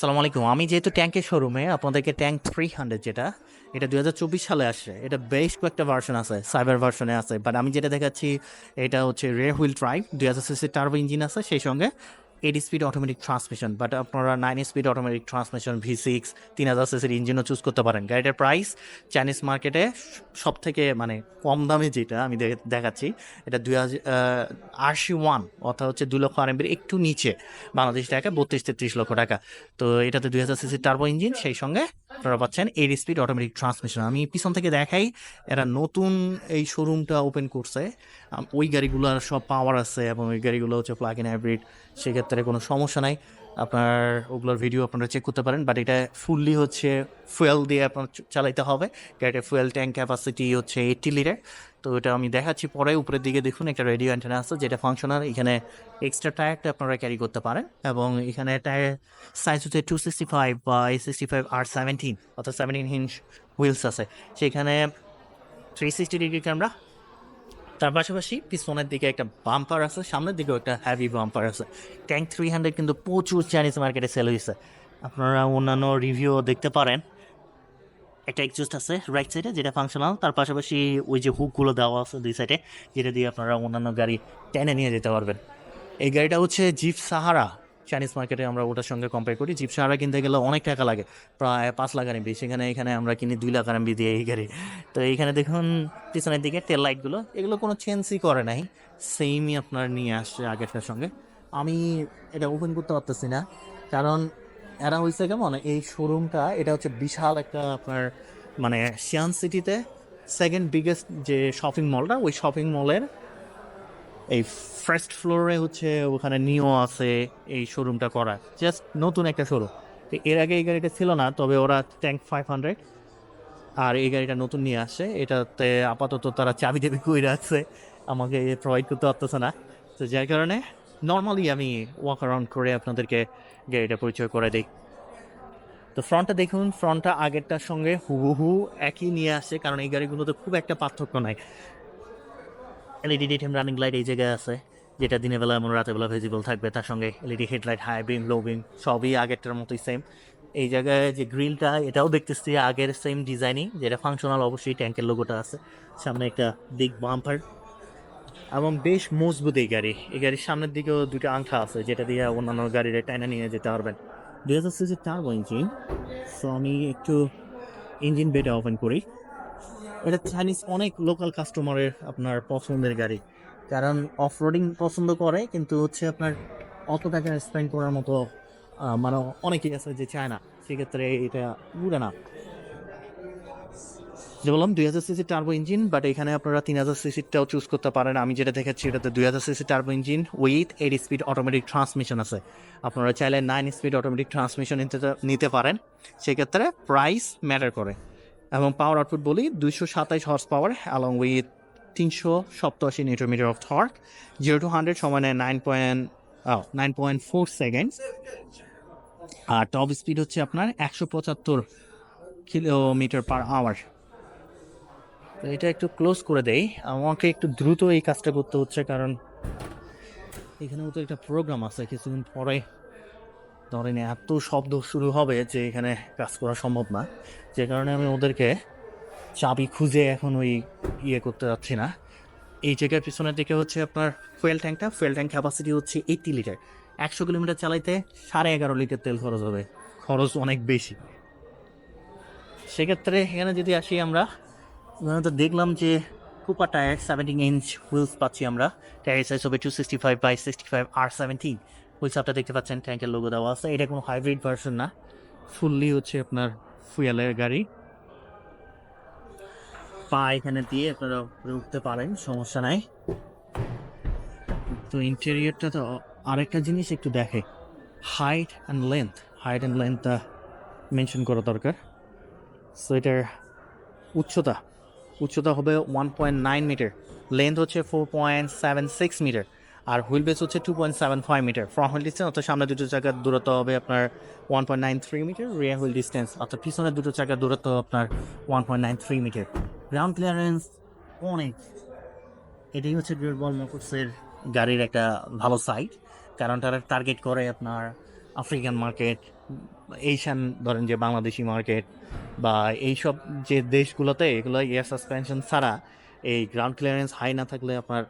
সালাম আলাইকুম। আমি যেহেতু ট্যাঙ্কের শোরুমে আপনাদেরকে ট্যাঙ্ক থ্রি হান্ড্রেড যেটা, এটা দুই হাজার চব্বিশ সালে আসছে। এটা বেশ কয়েকটা ভার্সন আছে সাইবার ভার্সনে আছে বাট আমি যেটা দেখাচ্ছি, এটা হচ্ছে রে হুইল ট্রাইভ দুই হাজার সিসি টার্বো ইঞ্জিন আছে, সেই সঙ্গে eight speed automatic transmission but আপনারা nine speed automatic transmission V six তিন হাজার সিসির ইঞ্জিনও চুজ করতে পারেন। গাড়িটার প্রাইস চাইনিজ মার্কেটে সব থেকে মানে কম দামে যেটা আমি দেখাচ্ছি, এটা দুই হাজার আশি ওয়ান, অর্থাৎ হচ্ছে দু লক্ষ আরএমবির একটু নিচে, বাংলাদেশ টাকা বত্রিশ তেত্রিশ লক্ষ টাকা। তো এটাতে দুই হাজার সিসির টার্বো ইঞ্জিন সেই সঙ্গে আপনারা পাচ্ছেন এইট স্পিড অটোমেটিক ট্রান্সমিশন আমি পিছন থেকে দেখাই, এরা নতুন এই শোরুমটা ওপেন করছে। ওই গাড়িগুলোর সব পাওয়ার আছে এবং ওই গাড়িগুলো হচ্ছে প্লাগ ইন হাইব্রিড সেক্ষেত্রে কোনো সমস্যা নাই। আপনার ওগুলোর ভিডিও আপনারা চেক করতে পারেন বাট এটা ফুললি হচ্ছে ফুয়েল দিয়ে আপনার চালাইতে হবে। গাড়িটার ফুয়েল ট্যাঙ্ক ক্যাপাসিটি হচ্ছে এইটটি লিটার তো এটা আমি দেখাচ্ছি পরে, উপরের দিকে দেখুন, একটা রেডিও অ্যান্টেনা আছে, যেটা ফাংশনাল এখানে এক্সট্রা টায়ারটা আপনারা ক্যারি করতে পারেন। এবং এখানে টায়ার সাইজ হচ্ছে টু সিক্সটি ফাইভ বা এই সিক্সটি ফাইভ আর সেভেন্টিন অর্থাৎ সেভেন্টিন ইঞ্চ হুইলস আছে। সেখানে থ্রি সিক্সটি ডিগ্রি ক্যামেরা তার পাশাপাশি পিছনের দিকে একটা বাম্পার আছে, সামনের দিকেও একটা হ্যাভি বাম্পার আছে। ট্যাঙ্ক থ্রি হান্ড্রেড কিন্তু প্রচুর চাইনিজ মার্কেটে সেল হয়েছে আপনারা অন্যান্য রিভিউ দেখতে পারেন। একটা এক্সজস্ট আছে রাইট সাইডে যেটা ফাংশনাল তার পাশাপাশি ওই যে হুকগুলো দেওয়া আছে দুই সাইডে যেটা দিয়ে আপনারা অন্যান্য গাড়ি টেনে নিয়ে যেতে পারবেন। এই গাড়িটা হচ্ছে জিপ সাহারা চাইনিজ মার্কেটে আমরা ওটার সঙ্গে কম্পেয়ার করি। জিপ সাহারা কিনতে গেলে অনেক টাকা লাগে। প্রায় পাঁচ লাখ আরএমবি সেখানে এখানে আমরা কিনি দুই লাখ আরএমবি দিয়ে এই গাড়ি। তো এইখানে দেখুন, পিছনের দিকে তেল লাইটগুলো এগুলো কোনো চেঞ্জই করে নাই। সেমই আপনার নিয়ে আসছে আগেরটার সঙ্গে। আমি এটা ওপেন করতে পারতেছি না। কারণ এরা হয়েছে কেমন? এই শোরুমটা এটা হচ্ছে বিশাল একটা আপনার মানে শিয়ান সিটিতে সেকেন্ড বিগেস্ট যে শপিং মলটা ওই শপিং মলের এই ফার্স্ট ফ্লোরে হচ্ছে ওখানে নিও আছে এই শোরুমটা করা। জাস্ট নতুন একটা শোরুম তো এর আগে এই গাড়িটা ছিল না, তবে ওরা ট্যাঙ্ক ফাইভ হান্ড্রেড আর এই গাড়িটা নতুন নিয়ে আসছে এটাতে আপাতত তারা চাবি টাবি কই রাখছে আমাকে প্রোভাইড করতে পারতেছে না। তো যার কারণে নর্মালি আমি ওয়াক অ্যারাউন্ড করে আপনাদেরকে গাড়িটা পরিচয় করে দিই। তো ফ্রন্টটা দেখুন ফ্রন্টটা আগেরটার সঙ্গে হুবহু একই নিয়ে আসছে কারণ এই গাড়িগুলোতে খুব একটা পার্থক্য নাই। এলইডি ডিটেম রানিং লাইট এই জায়গায় আছে, যেটা দিনের বেলা এমন রাতের বেলা ভিজিবল থাকবে। তার সঙ্গে LED headlight high beam low beam সবই আগেরটার মতোই সেম এই জায়গায় যে গ্রিলটা এটাও দেখতেছি আগের সেম ডিজাইনিং যেটা ফাংশনাল অবশ্যই ট্যাঙ্কের লোগোটা আছে। সামনে একটা দিক বাম্পার এবং বেশ মজবুত এই গাড়ি। এই গাড়ির সামনের দিকেও দুটো আংঠা আছে, যেটা দিয়ে অন্যান্য গাড়ির টাইনা নিয়ে যেতে পারবেন। দুই হাজার সিসির টার্বো ইঞ্জিন সো আমি একটু ইঞ্জিন বেটা ওপেন করি। এটা চাইনিজ অনেক লোকাল কাস্টমারের আপনার পছন্দের গাড়ি। কারণ অফ রোডিং পছন্দ করে, কিন্তু হচ্ছে আপনার অত টাকা স্পেন্ড করার মতো মানে অনেকেই আছে যে চায় না। সেক্ষেত্রে এটা উড়ে না। যে বললাম, দুই হাজার সিসি টার্বো ইঞ্জিন বাট এখানে আপনারা তিন হাজার সিসিটাও চুজ করতে পারেন। আমি যেটা দেখাচ্ছি এটাতে দুই হাজার CC turbo engine with eight speed automatic transmission আছে। আপনারা চাইলে নাইন স্পিড অটোমেটিক ট্রান্সমিশন নিতে নিতে পারেন। সেক্ষেত্রে প্রাইস ম্যাটার করে। এবং পাওয়ার আউটপুট বলি দুইশো সাতাইশ হর্স পাওয়ার অ্যালং উইথ তিনশো সপ্তাশি newton metre of torque zero to hundred সময় নেয় nine point nine point four second আর টপ স্পিড হচ্ছে আপনার একশো পঁচাত্তর কিলোমিটার পার আওয়ার তো এটা একটু ক্লোজ করে দেই। আমাকে একটু দ্রুত এই কাজটা করতে হচ্ছে কারণ এখানেও তো একটা প্রোগ্রাম আছে কিছুদিন পরে। ধরেন এত শব্দ শুরু হবে যে এখানে কাজ করা সম্ভব না। যে কারণে আমি ওদেরকে চাবি খুঁজে এখন ওই ইয়ে করতে যাচ্ছি না। এই জায়গার পিছনের দিকে হচ্ছে আপনার ফুয়েল ট্যাঙ্কটা। ফুয়েল ট্যাঙ্ক ক্যাপাসিটি হচ্ছে এইটটি লিটার একশো কিলোমিটার চালাইতে সাড়ে এগারো লিটার তেল খরচ হবে। খরচ অনেক বেশি। সেক্ষেত্রে এখানে যদি আসি আমরা তো দেখলাম যে Cooper tyre seventeen inch wheels পাচ্ছি আমরা। টায়ার সাইজ হবে two sixty five by sixty five R seventeen wheels আপটা দেখতে পাচ্ছেন ট্যাঙ্কের লোগো দেওয়া আছে। এটা কোনো হাইব্রিড ভার্সন না। ফুললি হচ্ছে আপনার ফুয়েলের গাড়ি। পা এখানে দিয়ে আপনারা উপরে উঠতে পারেন, সমস্যা নাই। তো ইন্টেরিয়রটা তো আরেকটা জিনিস একটু দেখে। Height and length height and লেন্থটা mention করা দরকার। সো এটার উচ্চতা উচ্চতা হবে one point nine metre length হচ্ছে four point seven six metre আর হুইল বেস হচ্ছে two point seven five metre front wheel distance অর্থাৎ সামনে দুটো চাকার দূরত্ব হবে আপনার one point nine three metre rear wheel distance অর্থাৎ পিছনের দুটো চাকার দূরত্ব আপনার one point nine three metre ground clearance অনেক। এটাই হচ্ছে গ্রেট বল মোটরসের গাড়ির একটা ভালো সাইট কারণ তারা টার্গেট করে আপনার আফ্রিকান মার্কেট এইশান ধরেন যে বাংলাদেশি মার্কেট বা এইসব যে দেশগুলোতে এগুলো এয়ার সাসপেনশন ছাড়া এই গ্রাউন্ড ক্লিয়ারেন্স হাই না থাকলে আপনার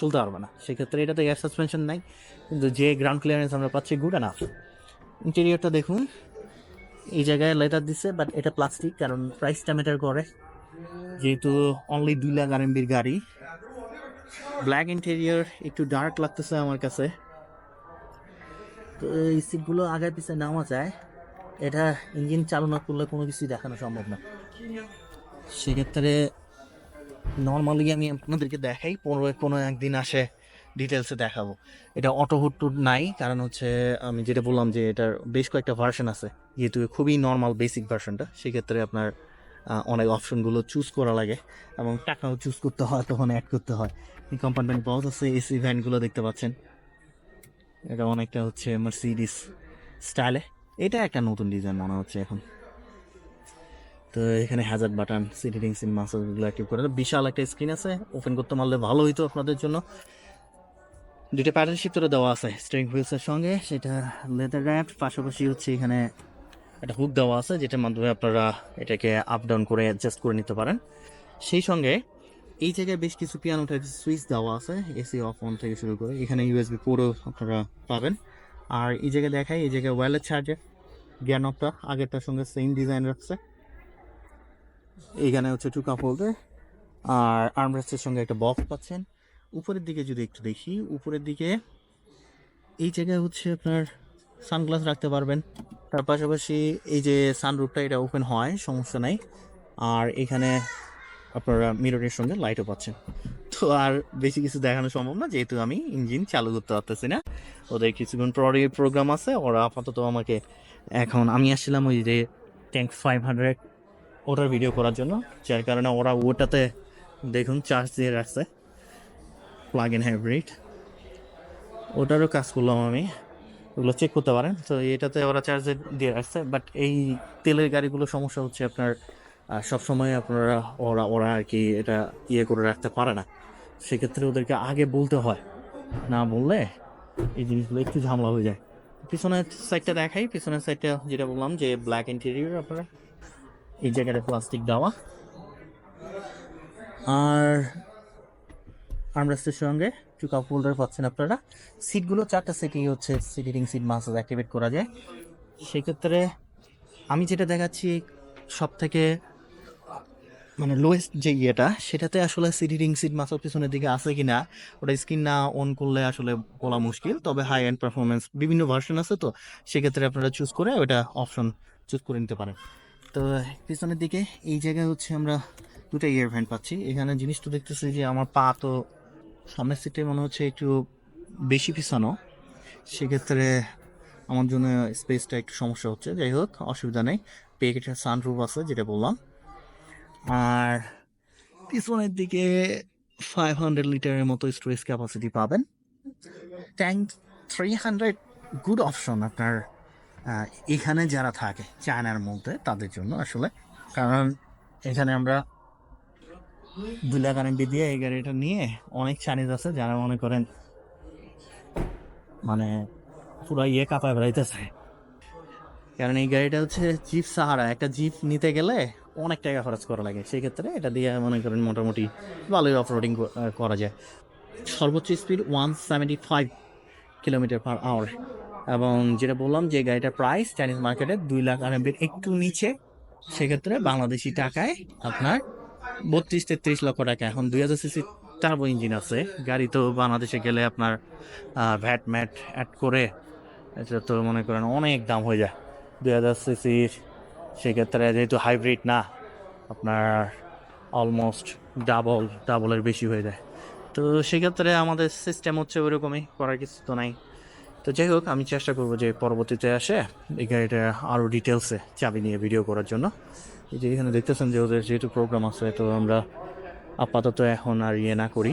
চলতে পারবে না। সেক্ষেত্রে এটাতে এয়ার সাসপেনশন নাই, কিন্তু যে গ্রাউন্ড ক্লিয়ারেন্স আমরা পাচ্ছি গুড এনাফ ইন্টেরিয়রটা দেখুন, এই জায়গায় লেটার দিছে বাট এটা প্লাস্টিক কারণ প্রাইসটা ম্যাটার করে। যেহেতু অনলি দুই লাখ আরএমবির গাড়ি। ব্ল্যাক ইন্টেরিয়র একটু ডার্ক লাগতেছে আমার কাছে। তো এই সিটগুলো আগায় পিছিয়ে নামা যায়। এটা ইঞ্জিন চালু না করলে কোনো কিছুই দেখানো সম্ভব না। সেক্ষেত্রে নর্মালি আমি আপনাদেরকে দেখাই, পনেরো, কোনো একদিন আসে ডিটেলসে দেখাবো। এটা অটো হুড টুড নাই, কারণ হচ্ছে আমি যেটা বললাম যে এটার বেশ কয়েকটা ভার্সন আছে। যেহেতু খুবই নর্মাল বেসিক ভার্সনটা সেক্ষেত্রে আপনার অনেক অপশনগুলো চুজ করা লাগে এবং টাকাও চুজ করতে হয়, তখন অ্যাড করতে হয়। এই কম্পার্টমেন্ট বক্স আছে এসি ভ্যানগুলো দেখতে পাচ্ছেন। এটা অনেকটা হচ্ছে মার্সিডিস স্টাইলে এটা একটা নতুন ডিজাইন মনে হচ্ছে এখন। তো এখানে হ্যাজার্ড বাটন সিটিং সিন মাসাজগুলো অ্যাক্টিভ করে বিশাল একটা স্ক্রিন আছে ওপেন করতে পারলে ভালো হইতো আপনাদের জন্য। দুইটা প্যাটার্ন শিফটারও দেওয়া আছে স্টিয়ারিং হুইলসের সঙ্গে, সেটা লেদার র্যাপ পাশাপাশি হচ্ছে এখানে একটা হুক দেওয়া আছে, যেটার মাধ্যমে আপনারা এটাকে আপ ডাউন করে অ্যাডজাস্ট করে নিতে পারেন। সেই সঙ্গে এই জায়গায় বেশ কিছু পিয়ানো টাইপের সুইচ দেওয়া আছে এসি অফ অন থেকে শুরু করে। এখানে ইউএসবি পুরো আপনারা পাবেন। আর এই জায়গায় দেখাই, এই জায়গায় ওয়্যারলেস চার্জার জ্ঞানকটা আগেরটার সঙ্গে সেম ডিজাইন রাখছে। এইখানে হচ্ছে টু কাপ হোল্ডার আর আর্মরেস্টের সঙ্গে একটা বক্স পাচ্ছেন। উপরের দিকে যদি একটু দেখি, উপরের দিকে এই জায়গায় হচ্ছে আপনার সানগ্লাস রাখতে পারবেন। তার পাশাপাশি এই যে সানরুফটা এটা ওপেন হয়, সমস্যা নাই। আর এখানে আপনারা মিররের সঙ্গে লাইটও পাচ্ছেন। তো আর বেশি কিছু দেখানো সম্ভব না, যেহেতু আমি ইঞ্জিন চালু করতে পারতেছি না। ওদের কিছুক্ষণ পরে প্রোগ্রাম আছে, ওরা আপাতত আমাকে এখন, আমি আসছিলাম ওই যে ট্যাঙ্ক ফাইভ হান্ড্রেড ওটার ভিডিও করার জন্য, যার কারণে ওরা ওটাতে দেখুন চার্জ দিয়ে রাখছে। প্লাগ ইন হাইব্রিড ওটারও কাজ করলাম আমি। ওগুলো চেক করতে পারেন। তো এটাতে ওরা চার্জ দিয়ে রাখছে। বাট এই তেলের গাড়িগুলো সমস্যা হচ্ছে আপনার সবসময় আপনারা ওরা ওরা আর কি এটা ইয়ে করে রাখতে পারে না। সেক্ষেত্রে ওদেরকে আগে বলতে হয়। না বললে এই জিনিসগুলো একটু ঝামেলা হয়ে যায়। পিছনের সাইডটা দেখাই। পিছনের সাইডটা যেটা বললাম যে ব্ল্যাক ইন্টেরিয়র আপনারা এই জায়গাটা প্লাস্টিক দেওয়া। আর আর্মরেস্টের সঙ্গে টু কাপ হোল্ডার পাচ্ছেন আপনারা। সিটগুলো চারটা সিটই হচ্ছে সিটিং সিট মাসাজ অ্যাক্টিভেট করা যায়। সেক্ষেত্রে আমি যেটা দেখাচ্ছি সব থেকে মানে লোয়েস্ট যে ইয়েটা, সেটাতে আসলে সিটিং সিট মাসাজ পিছনের দিকে আছে কি না ওটা স্ক্রিন না অন করলে আসলে বলা মুশকিল। তবে হাই এন্ড পারফরমেন্স বিভিন্ন ভার্সন আছে তো, সেক্ষেত্রে আপনারা চুজ করে ওটা অপশন চুজ করে নিতে পারেন। তো পিছনের দিকে এই জায়গায় হচ্ছে আমরা দুটো ইয়ার ভ্যান পাচ্ছি। এখানে জিনিসটা দেখতেছি যে আমার পা তো সামনের সিটে মনে হচ্ছে একটু বেশি পিছানো। সেক্ষেত্রে আমার জন্য স্পেসটা একটু সমস্যা হচ্ছে। যাই হোক, অসুবিধা নেই। পেকেটের সানরুফ আছে, যেটা বললাম। আর পিছনের দিকে ফাইভ হান্ড্রেড লিটারের মতো স্টোরেজ ক্যাপাসিটি পাবেন। Tank three hundred good option আপনার এখানে যারা থাকে চায়নার মধ্যে, তাদের জন্য আসলে, কারণ এখানে আমরা লাখ আরএমবি দিয়ে এই গাড়িটা নিয়ে অনেক চাইনিজ আছে যারা মনে করেন মানে পুরো ইয়ে কাঁপায় বেড়াইতেছে। কারণ এই গাড়িটা হচ্ছে জিপ সাহারা একটা জিপ নিতে গেলে অনেক টাকা খরচ করা লাগে। সেক্ষেত্রে এটা দিয়ে মনে করেন মোটামুটি ভালোই অফ রোডিং করা যায়। সর্বোচ্চ speed one seventy five kilometre per hour এবং যেটা বললাম যে গাড়িটার প্রাইস চাইনিজ মার্কেটে দুই লাখ আরএমবির একটু নিচে, সেক্ষেত্রে বাংলাদেশি টাকায় আপনার বত্রিশ তেত্রিশ লক্ষ টাকা। এখন দুই হাজার সিসি টার্বো ইঞ্জিন আছে। গাড়ি তো বাংলাদেশে গেলে আপনার ভ্যাট ম্যাট অ্যাড করে এটা তো মনে করেন অনেক দাম হয়ে যায়। দুই হাজার সিসির সেক্ষেত্রে যেহেতু হাইব্রিড না, আপনার অলমোস্ট ডাবল ডাবলের বেশি হয়ে যায়। তো সেক্ষেত্রে আমাদের সিস্টেম হচ্ছে ওইরকমই, করার কিছু তো নাই। তো যাই হোক, আমি চেষ্টা করব যে পরবর্তীতে আসে এই গাড়িটা আরও ডিটেলসে চাবি নিয়ে ভিডিও করার জন্য। এই যে এখানে দেখতেছেন যে ওদের যেহেতু প্রোগ্রাম আছে, তো আমরা আপাতত এখন আর ইয়ে না করি।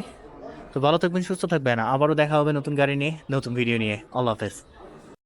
তো ভালো থাকবেন, সুস্থ থাকবেন। আবারও দেখা হবে নতুন গাড়ি নিয়ে, নতুন ভিডিও নিয়ে। আল্লাহ হাফেজ।